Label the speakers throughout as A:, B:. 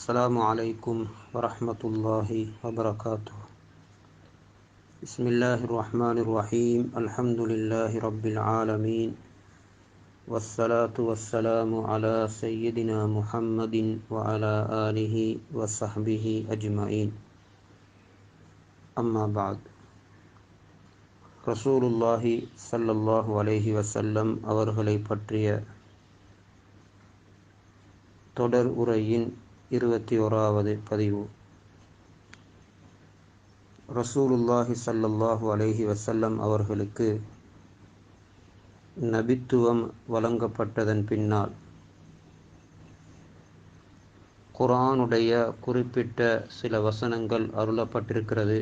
A: السلام عليكم ورحمة الله وبركاته بسم الله الرحمن الرحيم الحمد لله رب العالمين والصلاة والسلام على سيدنا محمد وعلى آله وصحبه أجمعين أما بعد ரசூலுல்லாஹி ஸல்லல்லாஹு அலைஹி வஸல்லம் அவர்களை பற்றிய தொடர் உரையின் இருபத்தி ஓராவது பதிவு. ரசூலுல்லாஹி சல்லல்லாஹு அலைஹி வசல்லம் அவர்களுக்கு நபித்துவம் வழங்கப்பட்டதன் பின்னால் குரானுடைய குறிப்பிட்ட சில வசனங்கள் அருளப்பட்டிருக்கிறது.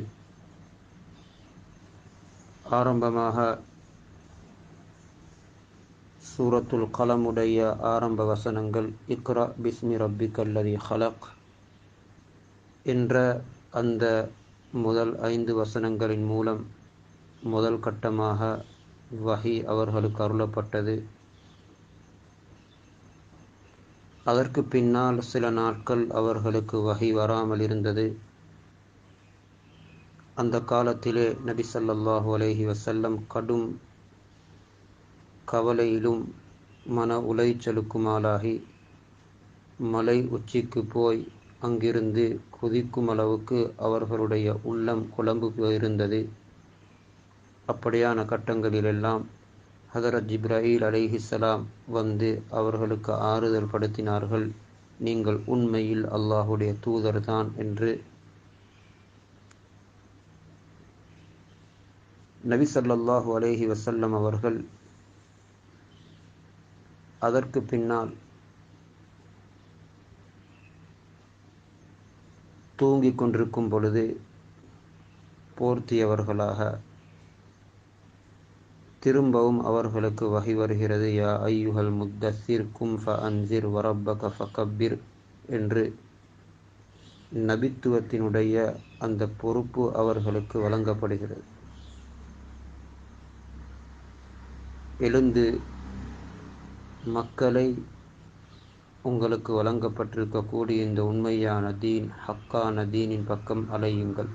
A: ஆரம்பமாக சூரத்துல் கலமுடைய ஆரம்ப வசனங்கள் இக்ரா பிஸ்மி ரப்பி கல்லதி ஹலக் என்ற அந்த முதல் ஐந்து வசனங்களின் மூலம் முதல் கட்டமாக வஹி அவர்களுக்கு அருளப்பட்டது. அதற்கு பின்னால் சில நாட்கள் அவர்களுக்கு வகை வராமல் இருந்தது. அந்த காலத்திலே நபி சல்லாஹூ அலஹி வசல்லம் கடும் கவலையிலும் மன உளைச்சலுக்குமாளாகி மலை உச்சிக்கு போய் அங்கிருந்து குதிக்கும் அளவுக்கு அவர்களுடைய உள்ளம் குழம்பு போயிருந்தது. அப்படியான கட்டங்களிலெல்லாம் ஹதரத் ஜிப்ராஹில் அலைஹிஸ்ஸலாம் வந்து அவர்களுக்கு ஆறுதல் படுத்தினார்கள். நீங்கள் உண்மையில் அல்லாஹுடைய தூதர்தான் என்று நபி சல்லாஹூ அலேஹி வசல்லம் அவர்கள் அதற்கு பின்னால் தூங்கிக் கொண்டிருக்கும் பொழுது போர்த்தியவர்களாக திரும்பவும் அவர்களுக்கு வகை வருகிறது. யா ஐயுகல் முத்தசிர் கும் ஃப அன்சிர் வரப்பக ஃபகப்பிர் என்று. நபித்துவத்தினுடைய அந்த பொறுப்பு அவர்களுக்கு வழங்கப்படுகிறது. எழுந்து மக்களை உங்களுக்கு வழங்கப்பட்டிருக்கக்கூடிய இந்த உண்மையான தீன் ஹக்கான தீனின் பக்கம் அலையுங்கள்.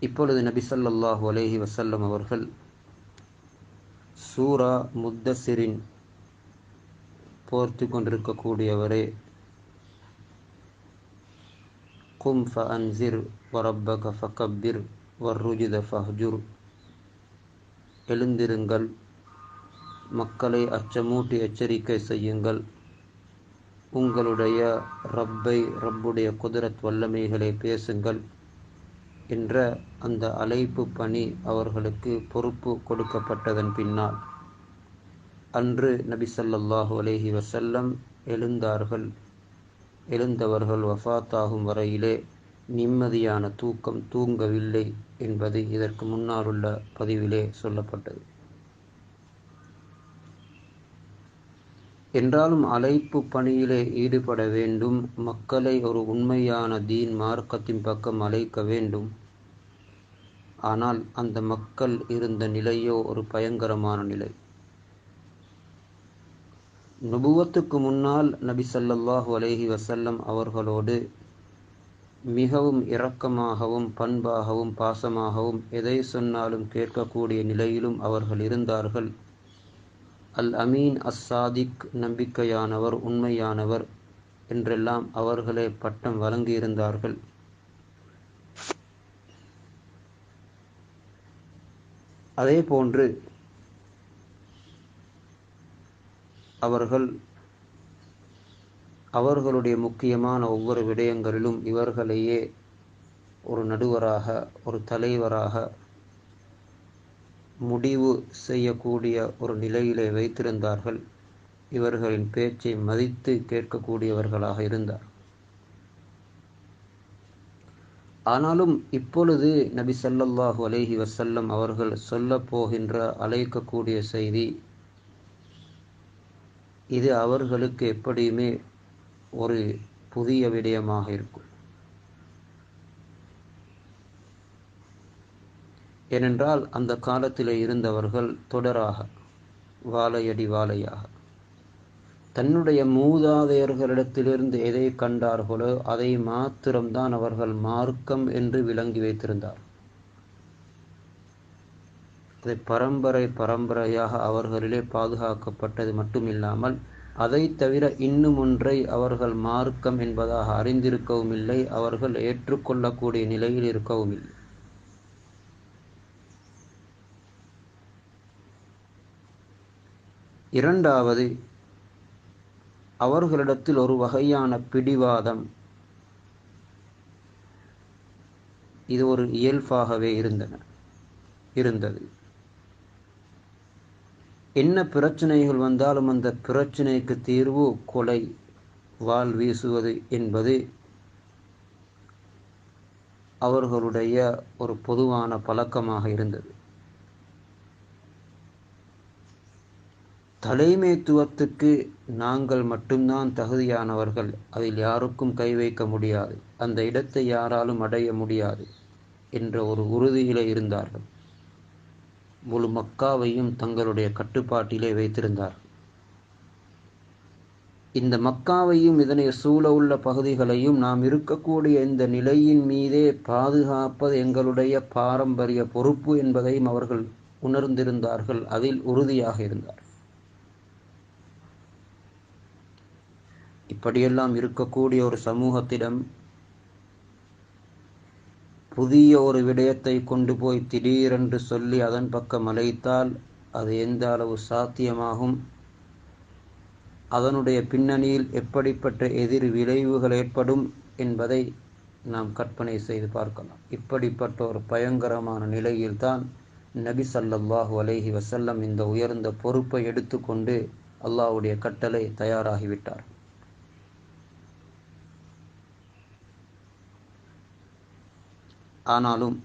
A: இப்பொழுது நபி சொல்லாஹு அலேஹி வசல்லம் அவர்கள் சூரா முத்தசிரின் போர்த்து கொண்டிருக்கக்கூடியவரே கும் ஃப அன்சிர் வரப்பக ஃபகப்பிர் வர்ருஜித ஃபஹ்ஜுர் எழுந்திருங்கள். மக்களை அச்சமூட்டி எச்சரிக்கை செய்யுங்கள். உங்களுடைய ரப்பை ரப்புடைய குதிரத் வல்லமைகளை பேசுங்கள் என்ற அந்த அழைப்பு பணி அவர்களுக்கு பொறுப்பு கொடுக்கப்பட்டதன் பின்னால். அன்று நபி சல்லாஹு அலேஹி வசல்லம் எழுந்தார்கள். எழுந்தவர்கள் வஃத்தாகும் வரையிலே நிம்மதியான தூக்கம் தூங்கவில்லை என்பது இதற்கு முன்னால் உள்ள பதிவிலே சொல்லப்பட்டது. என்றாலும் அழைப்பு பணியிலே ஈடுபட வேண்டும். மக்களை ஒரு உண்மையான தீன் மார்க்கத்தின் பக்கம் அழைக்க வேண்டும். ஆனால் அந்த மக்கள் இருந்த நிலையோ ஒரு பயங்கரமான நிலை. நுபுவத்துக்கு முன்னால் நபி சல்லல்லாஹு அலேஹி வசல்லம் அவர்களோடு மிகவும் இரக்கமாகவும் பண்பாகவும் பாசமாகவும் எதை சொன்னாலும் கேட்கக்கூடிய நிலையிலும் அவர்கள் இருந்தார்கள். அல் அமீன் அஸ் சாதிக் நம்பிக்கையானவர் உண்மையானவர் என்றெல்லாம் அவர்களே பட்டம் வழங்கியிருந்தார்கள். அதே போன்று அவர்கள் அவர்களுடைய முக்கியமான ஒவ்வொரு விடயங்களிலும் இவர்களையே ஒரு நடுவராக ஒரு தலைவராக முடிவு செய்யக்கூடிய ஒரு நிலையிலே வைத்திருந்தார்கள். இவர்களின் பேச்சை மதித்து கேட்கக்கூடியவர்களாக இருந்தார். ஆனாலும் இப்பொழுது நபி சல்லல்லாஹு அலேஹி வசல்லம் அவர்கள் சொல்ல போகின்ற அழைக்கக்கூடிய செய்தி இது அவர்களுக்கு எப்படியுமே ஒரு புதிய விடயமாக இருக்கும். ஏனென்றால் அந்த காலத்தில் இருந்தவர்கள் தொடராக வாழையடி வாழையாக. தன்னுடைய மூதாதையர்களிடத்திலிருந்து எதை கண்டார்களோ அதை மாத்திரம்தான் அவர்கள் மார்க்கம் என்று விளங்கி வைத்திருந்தார். அதை பரம்பரை பரம்பரையாக அவர்களிலே பாதுகாக்கப்பட்டது மட்டுமில்லாமல் அதை தவிர இன்னும் ஒன்றை அவர்கள் மார்க்கம் என்பதாக அறிந்திருக்கவும் இல்லை அவர்கள் ஏற்றுக்கொள்ளக்கூடிய நிலையில் இருக்கவும் இல்லை. இரண்டாவது அவர்களிடத்தில் ஒரு வகையான பிடிவாதம். இது ஒரு இயல்பாகவே இருந்தன இருந்தது. என்ன பிரச்சனைகள் வந்தாலும் அந்த பிரச்சனைக்கு தீர்வு கொலை வாள் வீசுவது என்பது அவர்களுடைய ஒரு பொதுவான பழக்கமாக இருந்தது. தலைமைத்துவத்துக்கு நாங்கள் மட்டும்தான் தகுதியானவர்கள். அதில் யாருக்கும் கை வைக்க முடியாது. அந்த இடத்தை யாராலும் அடைய முடியாது என்ற ஒரு உறுதியிலே இருந்தார்கள். முழு மக்காவையும் தங்களுடைய கட்டுப்பாட்டிலே வைத்திருந்தார். இந்த மக்காவையும் இதனை சூழ உள்ள பகுதிகளையும் நாம் இருக்கக்கூடிய இந்த நிலையின் மீதே பாதுகாப்பது எங்களுடைய பாரம்பரிய பொறுப்பு என்பதையும் அவர்கள் உணர்ந்திருந்தார்கள். அதில் உறுதியாக இருந்தார். இப்படியெல்லாம் இருக்கக்கூடிய ஒரு சமூகத்திடம் புதிய ஒரு விடயத்தை கொண்டு போய் திடீரென்று சொல்லி அதன் பக்கம் அழைத்தால் அது எந்த அளவு சாத்தியமாகும்? அதனுடைய பின்னணியில் எப்படிப்பட்ட எதிர் விளைவுகள் ஏற்படும் என்பதை நாம் கற்பனை செய்து பார்க்கலாம். இப்படிப்பட்ட ஒரு பயங்கரமான நிலையில்தான் நபி சல்லல்லாஹு அலைஹி வசல்லம் இந்த உயர்ந்த பொறுப்பை எடுத்துக்கொண்டு அல்லாவுடைய கட்டளை தயாராகிவிட்டார். ஆனாலும்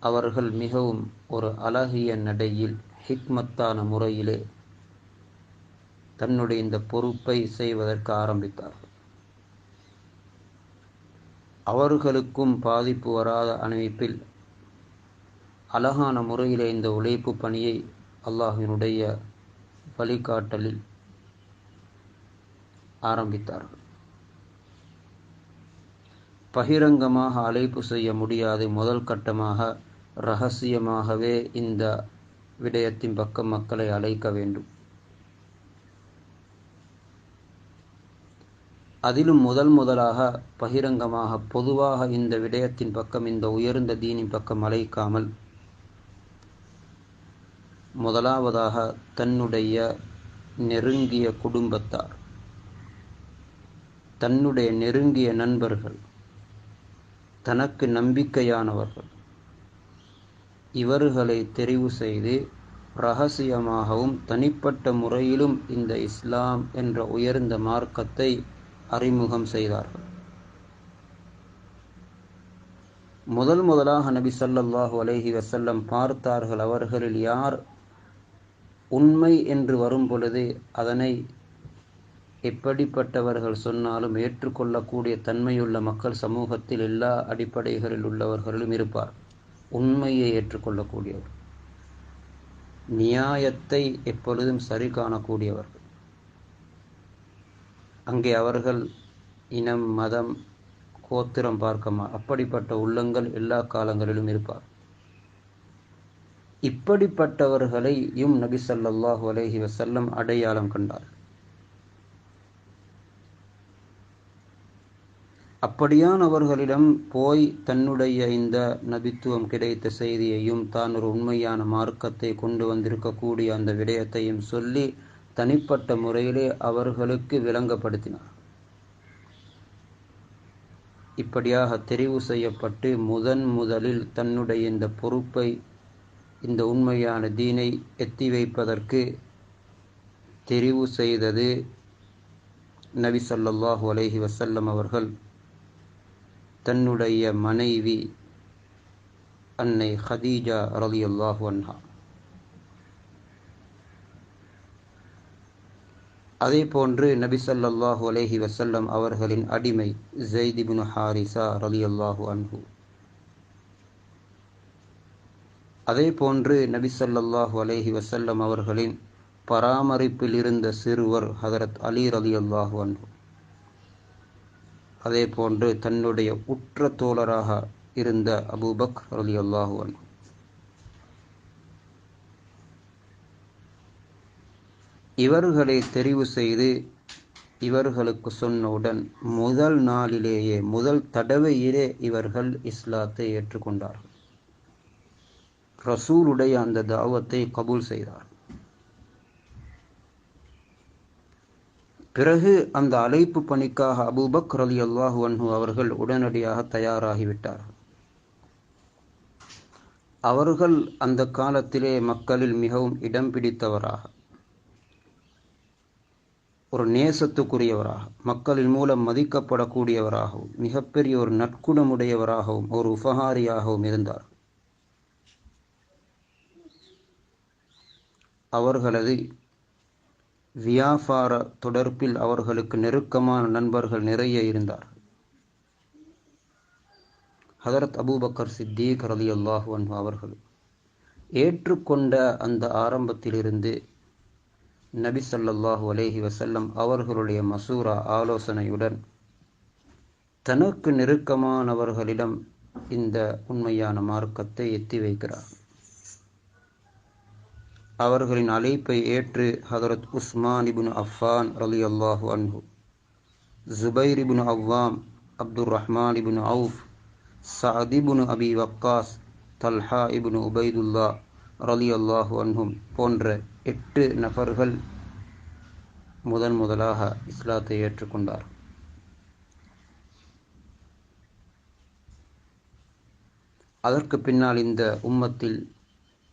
A: அவர்கள் மிகவும் ஒரு அழகிய நடையில் ஹிக்மத்தான முறையிலே தன்னுடைய இந்த பொறுப்பை செய்வதற்கு ஆரம்பித்தார்கள். அவர்களுக்கும் பாதிப்பு வராத அணிவிப்பில் அழகான முறையிலே இந்த உழைப்பு பணியை அல்லாஹினுடைய வழிகாட்டலில் ஆரம்பித்தார்கள். பகிரங்கமாக அழைப்பு செய்ய முடியாது முதல் கட்டமாக ரகசியமாகவே இந்த விடயத்தின் பக்கம் மக்களை அழைக்க வேண்டும். அதிலும் முதல் முதலாக பகிரங்கமாக பொதுவாக இந்த விடயத்தின் பக்கம் இந்த உயர்ந்த தீனின் பக்கம் அழைக்காமல் முதலாவதாக தன்னுடைய நெருங்கிய குடும்பத்தார் தன்னுடைய நெருங்கிய நண்பர்கள் தனக்கு நம்பிக்கையானவர்கள். இவர்களை தெரிவு செய்து ரகசியமாகவும் தனிப்பட்ட முறையிலும் இந்த இஸ்லாம் என்ற உயர்ந்த மார்க்கத்தை அறிமுகம் செய்தார்கள். முதல் முதலாக நபி சல்லாஹு அலஹி வசல்லம் பார்த்தார்கள் அவர்களில் யார் உண்மை என்று வரும் பொழுது அதனை எப்படிப்பட்டவர்கள் சொன்னாலும் ஏற்றுக்கொள்ளக்கூடிய தன்மையுள்ள மக்கள் சமூகத்தில் எல்லா அடிப்படைகளில் உள்ளவர்களும் இருப்பார். உண்மையை ஏற்றுக்கொள்ளக்கூடியவர். நியாயத்தை எப்பொழுதும் சரி காணக்கூடியவர்கள் அங்கே அவர்கள் இனம் மதம் கோத்திரம் பார்க்கமா அப்படிப்பட்ட உள்ளங்கள் எல்லா காலங்களிலும் இருப்பார். இப்படிப்பட்டவர்களையும் நபி சல்லாஹூ அலஹி வசல்லம் அடையாளம் கண்டார் அப்படியானவர்களிடம் போய் தன்னுடைய இந்த நபித்துவம் கிடைத்த செய்தியையும் தான் ஒரு உண்மையான மார்க்கத்தை கொண்டு வந்திருக்கக்கூடிய அந்த விடயத்தையும் சொல்லி தனிப்பட்ட முறையிலே அவர்களுக்கு விளங்கப்படுத்தினார். இப்படியாக தெரிவு செய்யப்பட்டு முதன் முதலில் தன்னுடைய இந்த பொறுப்பை இந்த உண்மையான தீனை எத்தி வைப்பதற்கு தெரிவு செய்தது நபி சொல்லாஹு அலஹி வசல்லம் அவர்கள். தன்னுடைய மனைவி அன்னை ஹதீஜா ரலி அல்லாஹு அன்ஹா. அதே போன்று நபி சல்லாஹூ அலஹி வசல்லம் அவர்களின் அடிமை ஜெய்திபின் ஹாரிசா ரலி அல்லாஹு அன்ஹு. அதே போன்று நபி சல்லாஹூ அலஹி வசல்லம் அவர்களின் பராமரிப்பில் இருந்த சிறுவர் ஹதரத் அலி ரலி அல்லாஹு அன்ஹு. அதே போன்று தன்னுடைய உற்ற தோழராக இருந்த அபூபக் அலி அல்லாஹு இவர்களை தெரிவு செய்து இவர்களுக்கு சொன்னவுடன் முதல் நாளிலேயே முதல் தடவையிலே இவர்கள் இஸ்லாத்தை ஏற்றுக்கொண்டார்கள். ரசூலுடைய அந்த தாவத்தை கபூல் செய்தார் பிறகு அந்த அழைப்பு பணிக்காக அபூபக் ரலி அல்லாஹு அன்ஹு அவர்கள் உடனடியாக தயாராகிவிட்டார்கள் அவர்கள் அந்த காலத்திலே மக்களில் மிகவும் இடம் பிடித்தவராக ஒரு நேசத்துக்குரியவராக மக்களின் மூலம் மதிக்கப்படக்கூடியவராகவும் மிகப்பெரிய ஒரு நற்குணமுடையவராகவும் ஒரு உபகாரியாகவும் இருந்தார். அவர்களது வியாபார தொடர்பில் அவர்களுக்கு நெருக்கமான நண்பர்கள் நிறைய இருந்தார். ஹதரத் அபூபக்கர் சித்தீக் ரலி அல்லாஹு அன்பு அவர்கள் ஏற்றுக்கொண்ட அந்த ஆரம்பத்திலிருந்து நபி சல்லாஹு அலேஹி வசல்லம் அவர்களுடைய மசூரா ஆலோசனையுடன் தனக்கு நெருக்கமானவர்களிடம் இந்த உண்மையான மார்க்கத்தை எத்தி வைக்கிறார். அவர்களின் அழைப்பை ஏற்று ஹதரத் உஸ்மான் இபுன் அஃபான் ரலி அல்லாஹு அன்ஹு ஜுபைர் இபுன் அவ்வாம் அப்துர் ரஹ்மான் இபுன் அவுஃப் சஹதிபுன் அபி வக்காஸ் தல்ஹா இபுன் உபைதுல்லா ரலி அல்லாஹு அன்ஹும் போன்ற எட்டு நபர்கள் முதன் முதலாக இஸ்லாத்தை ஏற்றுக்கொண்டார். அதற்கு பின்னால் இந்த உம்மத்தில்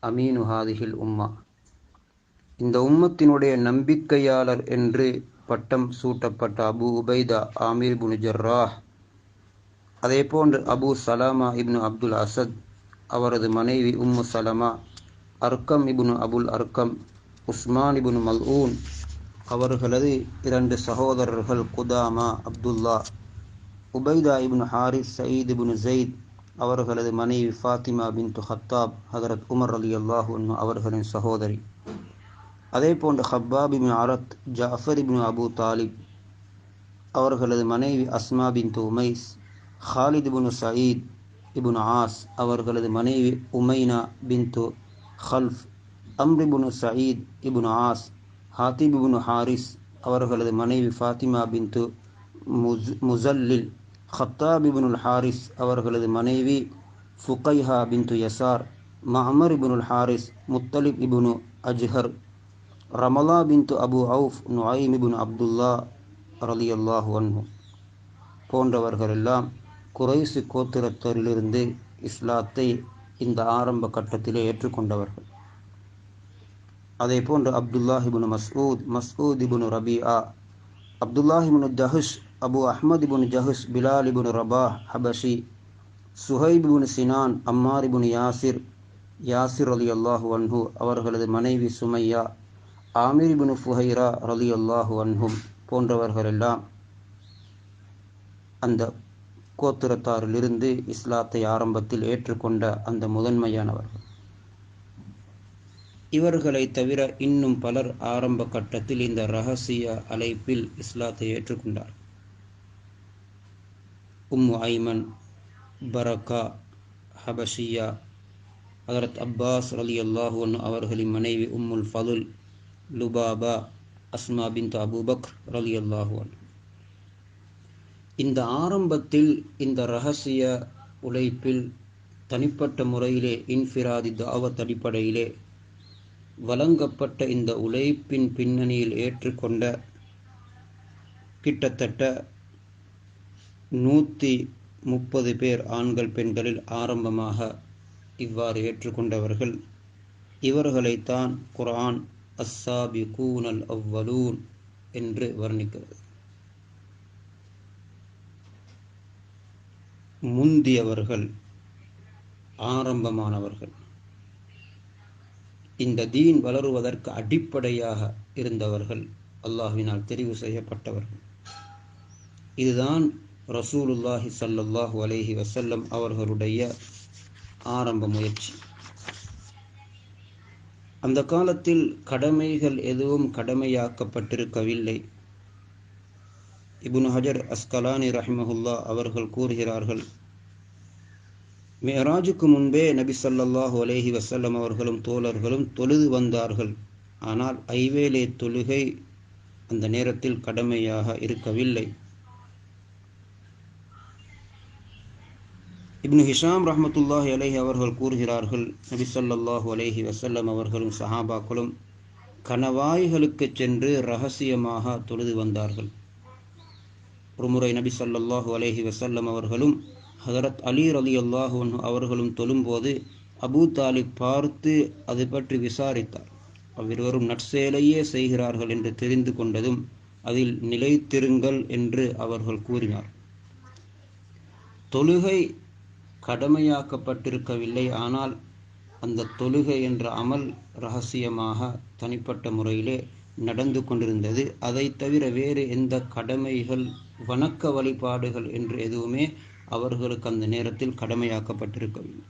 A: அமீனு ஹாதிஹில் உம்மா இந்த உம்மத்தினுடைய நம்பிக்கையாளர் என்று பட்டம் சூட்டப்பட்ட அபு உபைதா ஆமீர் புனு ஜர்ராஹ் அதே போன்று அபு சலாமா இப்னு அப்துல் அசத் அவரது மனைவி உம்மு சலமா அர்க்கம் இபுனு அபுல் அர்க்கம் உஸ்மான் இபுனு மல்ஊன் அவர்களது இரண்டு சகோதரர்கள் Qudama Abdullah Ubaidah Ibn Harith Saeed Ibn Zaid அவர்களது மனைவி Fatima Bint Khattab Hazrat Umar அலி அல்லாஹு அவர்களின் சகோதரி. அதே போன்று Khabbab Ibn Aratt Jafar Ibn Abu தாலிப் அவர்களது மனைவி அஸ்மா பின் உமைஸ் ஹாலித் இபுனு சயீத் இபுன் ஆஸ் அவர்களது மனைவி உமைனா பின் ஹல்ஃப் அம்ரிபுனு சயீத் இபுன் ஆஸ் ஹாத்திப் இபுனு ஹாரிஸ் அவர்களது மனைவி Fathima Bint முஸ் Mujallil Khattab Ibn al Harith அவர்களது மனைவி Fukaiha Bint Yasar Mamar Ibn al Harith Muttalib இபுனு அஜ்ஹர் ரமலா பின் அபு அவுஃப் நுஐமிபின் அப்துல்லா ரலி அல்லாஹு அன்ஹு போன்றவர்களெல்லாம் குறைசு கோத்திரத்தரிலிருந்து இஸ்லாத்தை இந்த ஆரம்ப கட்டத்திலே ஏற்றுக்கொண்டவர்கள். அதே போன்று அப்துல்லாஹிபுன் மஸ்ஊத் மஸ்ஊத் இபுன் ரபிஆ அப்துல்லாஹிபுன் ஜஹுஷ் அபு அஹ்மத் இபுன் ஜஹுஷ் பிலால் இபுன் ரபா ஹபஷி சுஹைப் இபுன் சினான் அம்மார் இபுன் யாசிர் யாசிர் அலி அல்லாஹு அன்ஹு அவர்களது மனைவி சுமையா ஆமீர் இபுன் ஃபுஹைரா ரலி அல்லாஹு அன்ஹும் போன்றவர்களெல்லாம் அந்த கோத்திரத்தாரிலிருந்து இஸ்லாத்தை ஆரம்பத்தில் ஏற்றுக்கொண்ட அந்த முதன்மையானவர்கள். இவர்களை தவிர இன்னும் பலர் ஆரம்ப கட்டத்தில் இந்த ரகசிய அழைப்பில் இஸ்லாத்தை ஏற்றுக்கொண்டார். உம்மு ஐமன் பரக்கா ஹபஷியா ஹதரத் அப்பாஸ் அலி அல்லாஹூன் அவர்களின் மனைவி உம்முல் ஃபதுல் லுபாபா அஸ்மா பின் அபூபக் ரலி இந்த ஆரம்பத்தில் இந்த ரகசிய உழைப்பில் தனிப்பட்ட முறையிலே இன்ஃபிராதி தாவத் அடிப்படையிலே வழங்கப்பட்ட இந்த உழைப்பின் பின்னணியில் ஏற்றுக்கொண்ட கிட்டத்தட்ட நூற்றி முப்பது பேர் ஆண்கள் பெண்களில் ஆரம்பமாக இவ்வாறு ஏற்றுக்கொண்டவர்கள். இவர்களைத்தான் குரான் அஸ்ஸாபி கூனல் அவ்வலூன் என்று வர்ணிக்கிறது. முந்தியவர்கள் ஆரம்பமானவர்கள். இந்த தீன் வளருவதற்கு அடிப்படையாக இருந்தவர்கள் அல்லாஹ்வினால் தெரிவு செய்யப்பட்டவர்கள். இதுதான் ரசூலுல்லாஹி சல்லாஹூ அலஹி வசல்லம் அவர்களுடைய ஆரம்ப முயற்சி. அந்த காலத்தில் கடமைகள் எதுவும் கடமையாக்கப்பட்டிருக்கவில்லை. இபுன் ஹஜர் அஸ்கலானி ரஹிமஹுல்லா அவர்கள் கூறுகிறார்கள் மேராஜுக்கு முன்பே நபி சல்லாஹூ அலேஹி வசல்லம் அவர்களும் தோழர்களும் தொழுது வந்தார்கள். ஆனால் ஐவேளை தொழுகை அந்த நேரத்தில் கடமையாக இருக்கவில்லை. இப்னு ஹிஷாம் ரஹமத்துல்லாஹி அலஹி அவர்கள் கூறுகிறார்கள் நபி ஸல்லல்லாஹு வசல்லம் அவர்களும் சஹாபாக்களும் கணவாய்களுக்கு சென்று ரகசியமாக தொழுது வந்தார்கள். ஒருமுறை நபி ஸல்லல்லாஹு அலஹி வசல்லம் அவர்களும் ஹதரத் அலி ரலி அல்லாஹு அவர்களும் தொழும்போது அபூ தாலிப் பார்த்து அது பற்றி விசாரித்தார். அவ்விருவரும் நற்செயலையே செய்கிறார்கள் என்று தெரிந்து கொண்டதும் அதில் நிலைத்திருங்கள் என்று அவர்கள் கூறினார். தொழுகை கடமையாக்கப்பட்டிருக்கவில்லை. ஆனால் அந்த தொழுகை என்ற அமல் ரகசியமாக தனிப்பட்ட முறையிலே நடந்து கொண்டிருந்தது. அதை தவிர வேறு எந்த கடமைகள் வணக்க வழிபாடுகள் என்று எதுவுமே அவர்களுக்கு அந்த நேரத்தில் கடமையாக்கப்பட்டிருக்கவில்லை.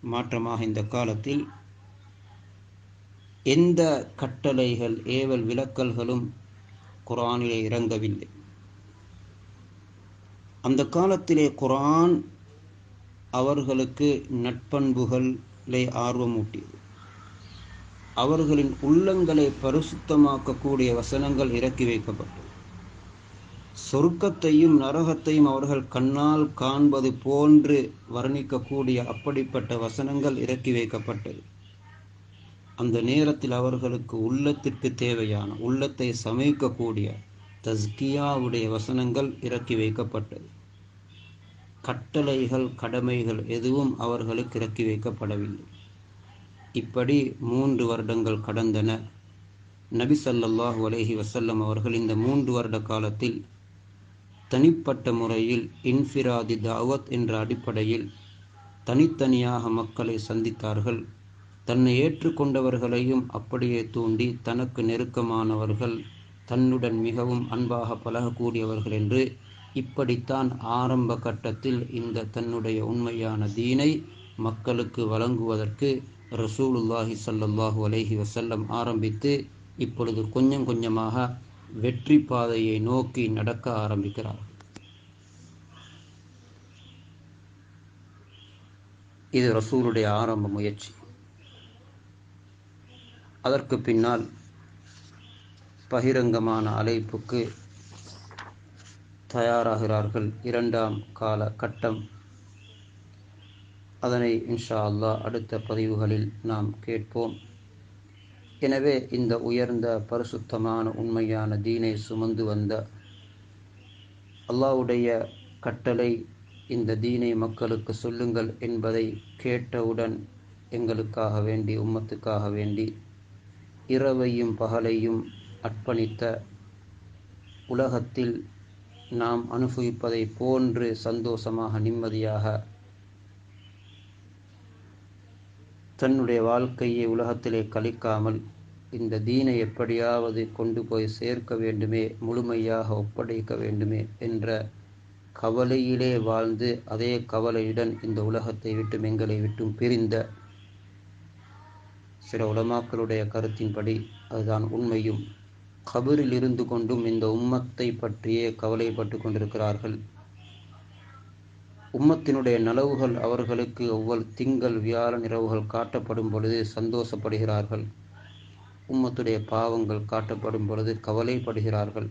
A: மாற்றமாக இந்த காலத்தில் எந்த கட்டளைகள் ஏவல் விளக்கல்களும் குரானிலே இறங்கவில்லை. அந்த காலத்திலே குரான் அவர்களுக்கு நட்பண்புகளை ஆர்வமூட்டியது. அவர்களின் உள்ளங்களை பரிசுத்தமாக்கக்கூடிய வசனங்கள் இறக்கி வைக்கப்பட்டது. சொர்க்கத்தையும் நரகத்தையும் அவர்கள் கண்ணால் காண்பது போன்று வர்ணிக்கக்கூடிய அப்படிப்பட்ட வசனங்கள் இறக்கி வைக்கப்பட்டது. அந்த நேரத்தில் அவர்களுக்கு உள்ளத்திற்கு தேவையான உள்ளத்தை சமைக்கக்கூடிய தஸ்கியாவுடைய வசனங்கள் இறக்கி வைக்கப்பட்டது. கட்டளைகள் கடமைகள் எதுவும் அவர்களுக்கு இறக்கி வைக்கப்படவில்லை. இப்படி மூன்று வருடங்கள் கடந்தன. நபி ஸல்லல்லாஹு அலைஹி வசல்லம் அவர்கள் இந்த மூன்று வருட காலத்தில் தனிப்பட்ட முறையில் இன்ஃபிராதி தாவத் என்ற அடிப்படையில் தனித்தனியாக மக்களை சந்தித்தார்கள். தன்னை ஏற்றுக்கொண்டவர்களையும் அப்படியே தூண்டி தனக்கு நெருக்கமானவர்கள் தன்னுடன் மிகவும் அன்பாக பழகக்கூடியவர்கள் என்று இப்படித்தான் ஆரம்ப கட்டத்தில் இந்த தன்னுடைய உண்மையான தீனை மக்களுக்கு வழங்குவதற்கு ரசூலுல்லாஹி சல்லாஹூ அலஹி வசல்லம் ஆரம்பித்து இப்பொழுது கொஞ்சம் கொஞ்சமாக வெற்றி பாதையை நோக்கி நடக்க ஆரம்பிக்கிறார். இது ரசூலுடைய ஆரம்ப முயற்சி. அதற்கு பின்னால் பகிரங்கமான அழைப்புக்கு தயாராகிறார்கள். இரண்டாம் கால கட்டம். அதனை இன்ஷா அல்லாஹ் அடுத்த பதிவுகளில் நாம் கேட்போம். எனவே இந்த உயர்ந்த பரிசுத்தமான உண்மையான தீனை சுமந்து வந்த அல்லாஹ்வுடைய கட்டளை இந்த தீனை மக்களுக்கு சொல்லுங்கள் என்பதை கேட்டவுடன் எங்களுக்காக வேண்டி உம்மத்துக்காக வேண்டி இரவையும் பகலையும் அர்ப்பணித்த உலகத்தில் நாம் அனுபவிப்பதை போன்று சந்தோஷமாக நிம்மதியாக தன்னுடைய வாழ்க்கையை உலகத்திலே கழிக்காமல் இந்த தீனை எப்படியாவது கொண்டு போய் சேர்க்க வேண்டுமே முழுமையாக ஒப்படைக்க வேண்டுமே என்ற கவலையிலே வாழ்ந்து அதே கவலையுடன் இந்த உலகத்தை விட்டும் எங்களை விட்டும் பிரிந்த சில உலமாக்களுடைய கருத்தின்படி அதுதான் உண்மையும். கபரில் இருந்து கொண்டும் இந்த உம்மத்தை பற்றியே கவலைப்பட்டு கொண்டிருக்கிறார்கள். உம்மத்தினுடைய நலவுகள் அவர்களுக்கு ஒவ்வொரு திங்கள் வியாழன் இரவுகள் காட்டப்படும் பொழுது சந்தோஷப்படுகிறார்கள். உம்மத்துடைய பாவங்கள் காட்டப்படும் பொழுது கவலைப்படுகிறார்கள்.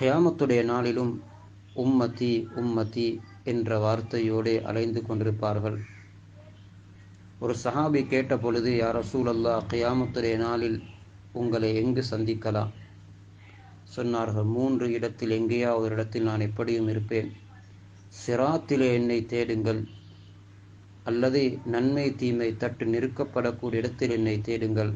A: கயாமத்துடைய நாளிலும் உம்மதி உம்மதி என்ற வார்த்தையோடு அலைந்து கொண்டிருப்பார்கள். ஒரு சஹாபி கேட்ட பொழுது யார் ரசூலல்லா கயாமத்துடைய நாளில் உங்களை எங்கு சந்திக்கலாம்? சொன்னார்கள் மூன்று இடத்தில் எங்கேயாவது ஒரு இடத்தில் நான் எப்படியும் இருப்பேன். சிராத்திலே என்னை தேடுங்கள். அல்லது நன்மை தீமை தட்டு நிறுக்கப்படக்கூடிய இடத்தில் என்னை தேடுங்கள்.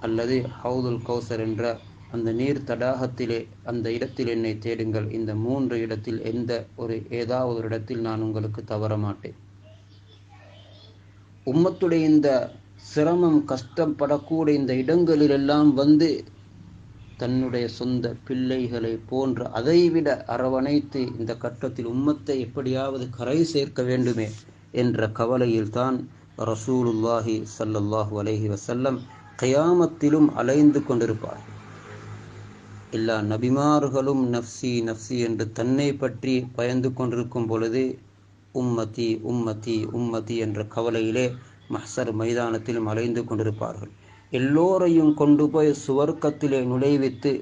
A: அல்லது ஹவுதுல் கௌசர் என்ற அந்த நீர் தடாகத்திலே அந்த இடத்தில் என்னை தேடுங்கள். இந்த மூன்று இடத்தில் எந்த ஒரு ஏதாவது ஒரு இடத்தில் நான் உங்களுக்கு தவற மாட்டேன் உம்மத்துடைய இந்த சிரமம் கஷ்டப்படக்கூடிய இந்த இடங்களிலெல்லாம் வந்து தன்னுடைய சொந்த பிள்ளைகளை போன்று அதைவிட அரவணைத்து இந்த கட்டத்தில் உம்மத்தை எப்படியாவது கரை சேர்க்க வேண்டுமே என்ற கவலையில்தான் ரசூலுல்லாஹி சல்லல்லாஹு அலஹி வசல்லம் கயாமத்திலும் அலைந்து கொண்டிருப்பார். எல்லா நபிமார்களும் நஃப்சி நஃப்சி என்று தன்னை பற்றி பயந்து கொண்டிருக்கும் பொழுது உம்மதி உம்மதி உம்மதி என்ற கவலையிலே மஹர் மைதானத்திலும் அலைந்து கொண்டிருப்பார்கள். எல்லோரையும் கொண்டு போய் சுவர்க்கத்திலே நுழைவித்து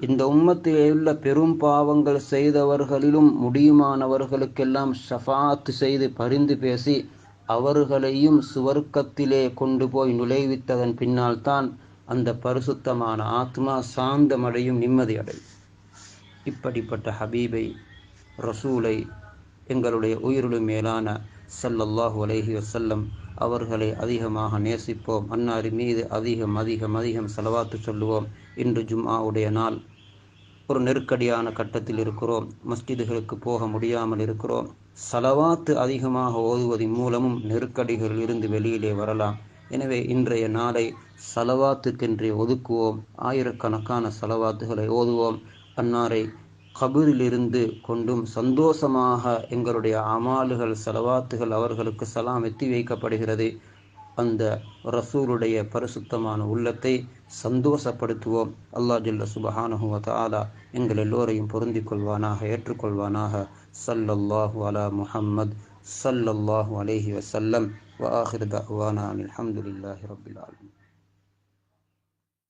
A: இந்த உம்மத்திலே உள்ள பெரும் பாவங்கள் செய்தவர்களிலும் முடியுமானவர்களுக்கெல்லாம் ஷஃபாத்து செய்து பரிந்து பேசி அவர்களையும் சுவர்க்கத்திலே கொண்டு போய் நுழைவித்ததன் பின்னால் தான் அந்த பரிசுத்தமான ஆத்மா சாந்தமடையும் நிம்மதியடையும் இப்படிப்பட்ட ஹபீபை ரசூலை எங்களுடைய உயிருளு மேலான சல்லல்லாஹு அலஹி வசல்லம் அவர்களை அதிகமாக நேசிப்போம். அன்னாரி மீது அதிகம் அதிகம் அதிகம் செலவாத்து சொல்லுவோம். இன்று ஜும்மாவுடைய நாள். ஒரு நெருக்கடியான கட்டத்தில் இருக்கிறோம். மஸ்ஜிதுகளுக்கு போக முடியாமல் இருக்கிறோம். செலவாத்து அதிகமாக ஓதுவதன் மூலமும் நெருக்கடிகளில் இருந்து வெளியிலே வரலாம். எனவே இன்றைய நாளை செலவாத்துக்கென்றே ஒதுக்குவோம். ஆயிரக்கணக்கான செலவாத்துகளை ஓதுவோம். அன்னாரை கபூரிலிருந்து கொண்டும் சந்தோஷமாக எங்களுடைய அமாலுகள் செலவாத்துகள் அவர்களுக்கு சலாம் எத்தி வைக்கப்படுகிறது. அந்த ரசூலுடைய பரிசுத்தமான உள்ளத்தை சந்தோஷப்படுத்துவோம். அல்லா ஜில்ல சுபஹானஹுவ தாலா எங்கள் எல்லோரையும் பொருந்திக் கொள்வானாக ஏற்றுக்கொள்வானாக. சல்லல்லாஹு அலா முஹம்மத் சல்லல்லாஹு அலேஹி வசல்லம் வாஹிர் தஹ்வானா அலமதுல்லாஹி ரபில்